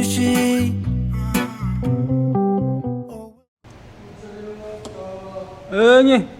2시. 응이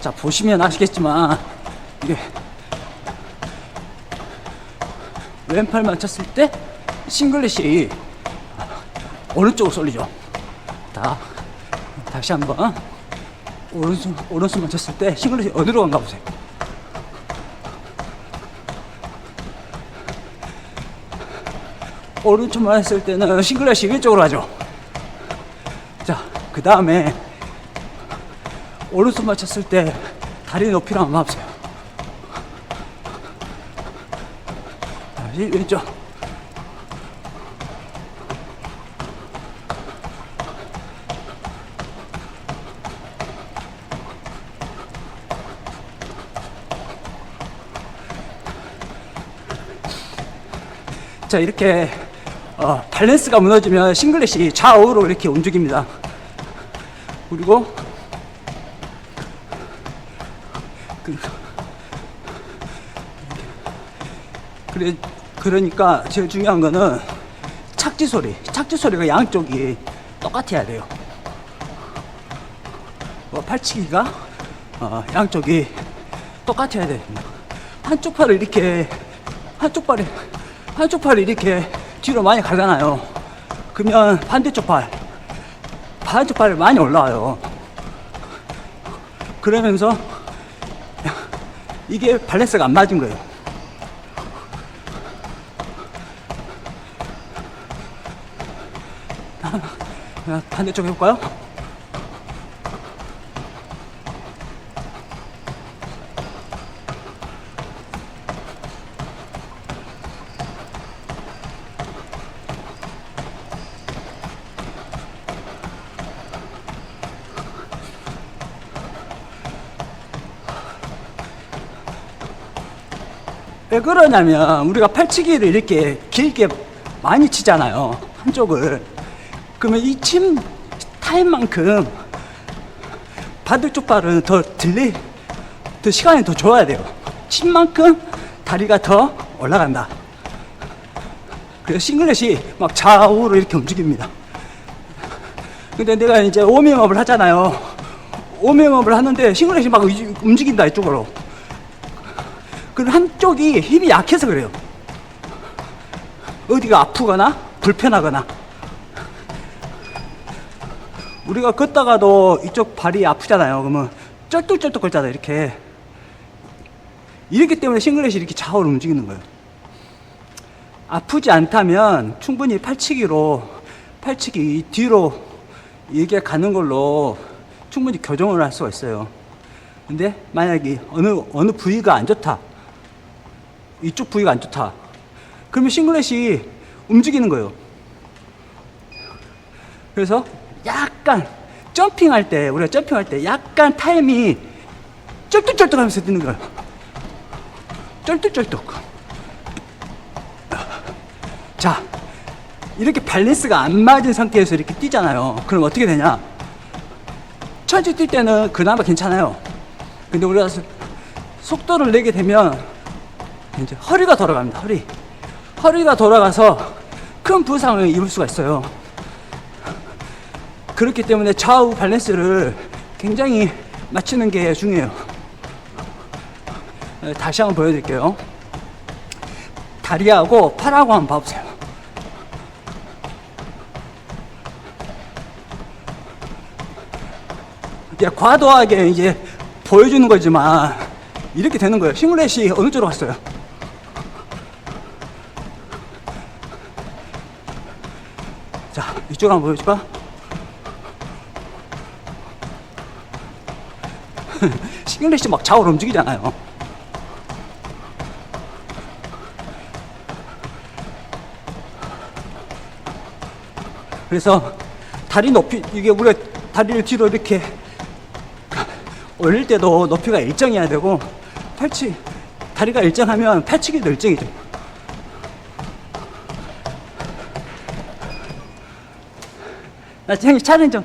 자 보시면 아시겠지만 이게 왼팔 맞췄을 때 싱글릿이 오른쪽으로 쏠리죠. 다 다시 한번 오른손 오른손 맞췄을 때 싱글릿이 어디로 간가 보세요. 오른쪽만 했을 때는 싱글릿이 왼쪽으로 가죠. 자, 그 다음에 오른손 맞췄을 때 다리 한번 봐보세요. 다시 왼쪽. 자 이렇게 어, 밸런스가 무너지면 싱글렛이 좌우로 이렇게 움직입니다. 그리고 그, 그래, 그러니까 제일 중요한 거는 착지 소리. 착지 소리가 양쪽이 똑같아야 돼요. 뭐 팔치기가 어, 양쪽이 똑같아야 됩니다. 한쪽 팔을 이렇게 한쪽 팔이 한쪽 팔이 이렇게 뒤로 많이 가잖아요. 그러면 반대쪽 팔 반대쪽 팔이 많이 올라와요. 그러면서 이게 밸런스가 안 맞은 거예요. 하나, 반대쪽 해볼까요? 왜 그러냐면 우리가 팔치기를 이렇게 길게 많이 치잖아요. 한쪽을. 그러면 이 침 타임만큼 반대쪽 발은 더 딜레이, 더 시간이 더 줘야 돼요. 침만큼 다리가 더 올라간다. 그래서 싱글렛이 막 좌우로 이렇게 움직입니다. 근데 내가 이제 오밍업을 하잖아요. 오밍업을 하는데 싱글렛이 막 움직인다, 이쪽으로. 그럼 한쪽이 힘이 약해서 그래요. 어디가 아프거나 불편하거나. 우리가 걷다가도 이쪽 발이 아프잖아요. 그러면 쩔뚝쩔뚝 걸잖아요. 이렇게. 이렇기 때문에 싱글렛이 이렇게 좌우로 움직이는 거예요. 아프지 않다면 충분히 팔치기로, 팔치기 뒤로 이게 가는 걸로 충분히 교정을 할 수가 있어요. 근데 만약에 어느, 어느 부위가 안 좋다. 이쪽 부위가 안 좋다. 그러면 싱글렛이 움직이는 거예요. 그래서 약간 점핑할 때, 우리가 점핑할 때 약간 타임이 쩔뚝쩔뚝 하면서 뛰는 거예요. 쩔뚝쩔뚝. 자, 이렇게 밸런스가 안 맞은 상태에서 이렇게 뛰잖아요. 그럼 어떻게 되냐? 천천히 뛸 때는 그나마 괜찮아요. 근데 우리가 속도를 내게 되면 이제 허리가 돌아갑니다. 허리. 허리가 돌아가서 큰 부상을 입을 수가 있어요. 그렇기 때문에 좌우 밸런스를 굉장히 맞추는 게 중요해요. 네, 다시 한번 보여드릴게요. 다리하고 팔하고 한번 봐보세요. 이제 과도하게 이제 보여주는 거지만 이렇게 되는 거예요. 싱글렛이 어느 쪽으로 갔어요? 이쪽 한번 보여줄까? 잉글리시 막 좌우로 움직이잖아요. 그래서 다리 높이 이게 우리가 다리를 뒤로 이렇게 올릴 때도 높이가 일정해야 되고 팔치 다리가 일정하면 팔치기도 일정이죠. 나 형님 촬영 좀